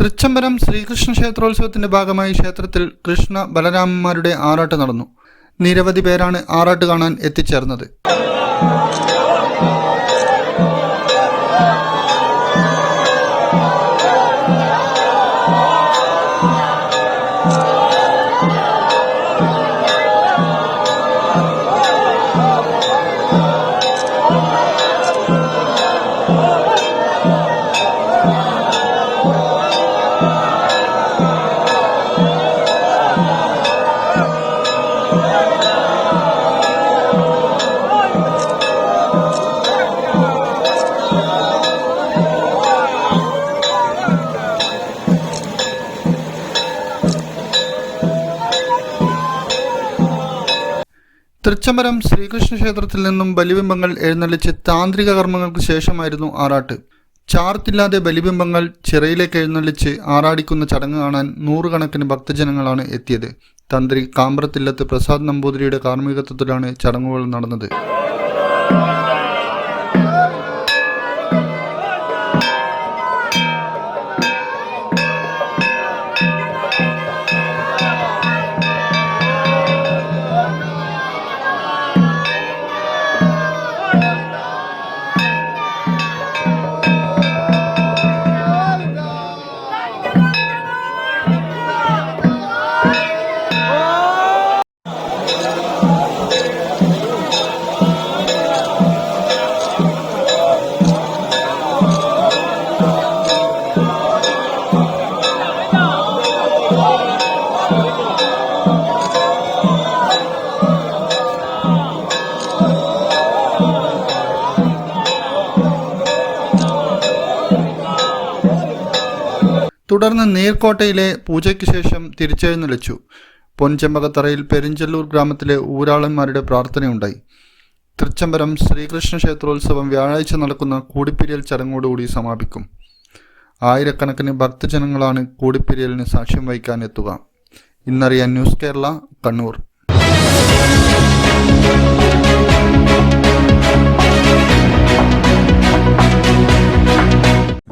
തൃച്ചംബരം ശ്രീകൃഷ്ണ ക്ഷേത്രോത്സവത്തിന്റെ ഭാഗമായി ക്ഷേത്രത്തിൽ കൃഷ്ണ ബലരാമന്മാരുടെ ആറാട്ട് നടന്നു. നിരവധി പേരാണ് ആറാട്ട് കാണാൻ എത്തിച്ചേർന്നത്. തൃച്ചംബരം ശ്രീകൃഷ്ണ ക്ഷേത്രത്തിൽ നിന്നും ബലിബിംബങ്ങൾ എഴുന്നള്ളിച്ച് താന്ത്രിക കർമ്മങ്ങൾക്ക് ശേഷമായിരുന്നു ആറാട്ട്. ചാർത്തില്ലാതെ ബലിബിംബങ്ങൾ ചിറയിലേക്ക് എഴുന്നള്ളിച്ച് ആറാടിക്കുന്ന ചടങ്ങ് കാണാൻ നൂറുകണക്കിന് ഭക്തജനങ്ങളാണ് എത്തിയത്. തന്ത്രി കാമ്പ്രത്തില്ലത്ത് പ്രസാദ് നമ്പൂതിരിയുടെ കാർമ്മികത്വത്തിലാണ് ചടങ്ങുകൾ നടന്നത്. തുടർന്ന് നീർക്കോട്ടയിലെ പൂജയ്ക്ക് ശേഷം തിരിച്ചെഴുന്നള്ളിച്ചു. പൊൻചെമ്പകത്തറയിൽ പെരിഞ്ചല്ലൂർ ഗ്രാമത്തിലെ ഊരാളന്മാരുടെ പ്രാർത്ഥനയുണ്ടായി. തൃച്ചംബരം ശ്രീകൃഷ്ണ ക്ഷേത്രോത്സവം വ്യാഴാഴ്ച നടക്കുന്ന കൂടിപ്പിരിയൽ ചടങ്ങോടുകൂടി സമാപിക്കും. ആയിരക്കണക്കിന് ഭക്തജനങ്ങളാണ് കൂടിപ്പിരിയലിന് സാക്ഷ്യം വഹിക്കാൻ എത്തുക ഇന്നറിയാൻ ന്യൂസ് കേരള കണ്ണൂർ.